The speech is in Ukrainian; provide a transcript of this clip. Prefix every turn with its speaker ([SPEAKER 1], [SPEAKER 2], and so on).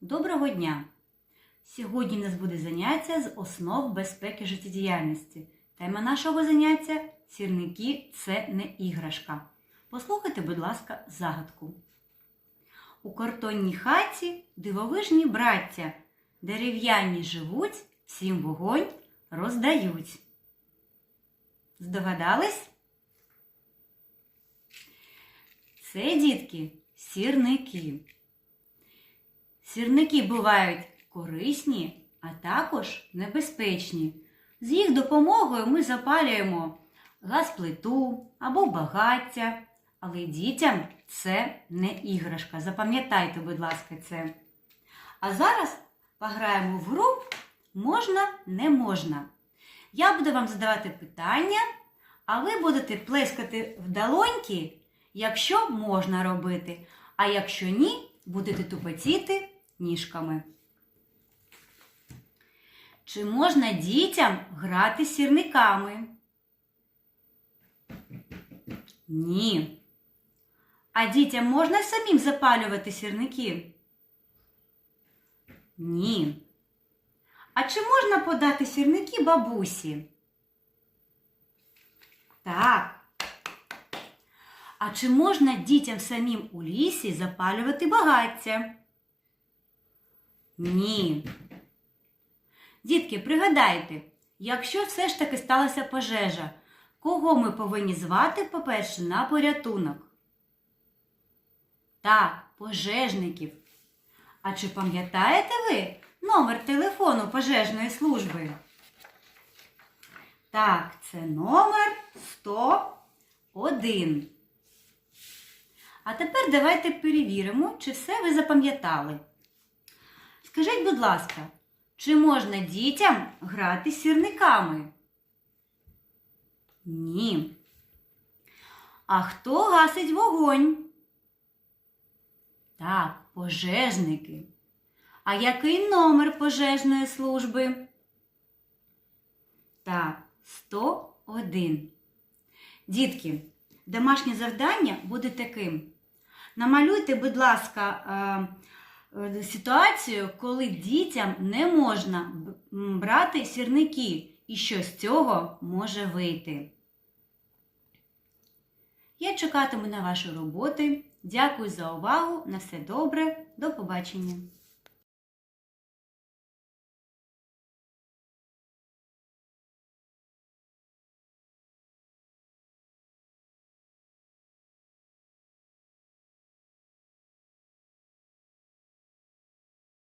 [SPEAKER 1] Доброго дня! Сьогодні в нас буде заняття з основ безпеки життєдіяльності. Тема нашого заняття сірники це не іграшка. Послухайте, будь ласка, загадку. У картонній хаті дивовижні браття, дерев'яні живуть, всім вогонь роздають. Здогадались? Це дітки сірники. Сірники бувають корисні, а також небезпечні. З їх допомогою ми запалюємо газплиту або багаття, але дітям це не іграшка. Запам'ятайте, будь ласка, це. А зараз пограємо в гру можна, не можна. Я буду вам задавати питання, а ви будете плескати в долоньки, якщо можна робити, а якщо ні, будете тупотіти ніжками. Чи можна дітям грати сірниками? Ні. А дітям можна самим запалювати сірники? Ні. А чи можна подати сірники бабусі? Так. А чи можна дітям самим у лісі запалювати багаття? Ні. Дітки, пригадайте, якщо все ж таки сталася пожежа, кого ми повинні звати, по-перше, на порятунок? Так, пожежників. А чи пам'ятаєте ви номер телефону пожежної служби? Так, це номер 101. А тепер давайте перевіримо, чи все ви запам'ятали. Скажіть, будь ласка, чи можна дітям грати сірниками? Ні. А хто гасить вогонь? Так, пожежники. А який номер пожежної служби? Так, 101. Дітки, домашнє завдання буде таким. Намалюйте, будь ласка, е, ситуацію, коли дітям не можна брати сірники і що з цього може вийти. Я чекатиму на ваші роботи. Дякую за увагу. На все добре. До побачення.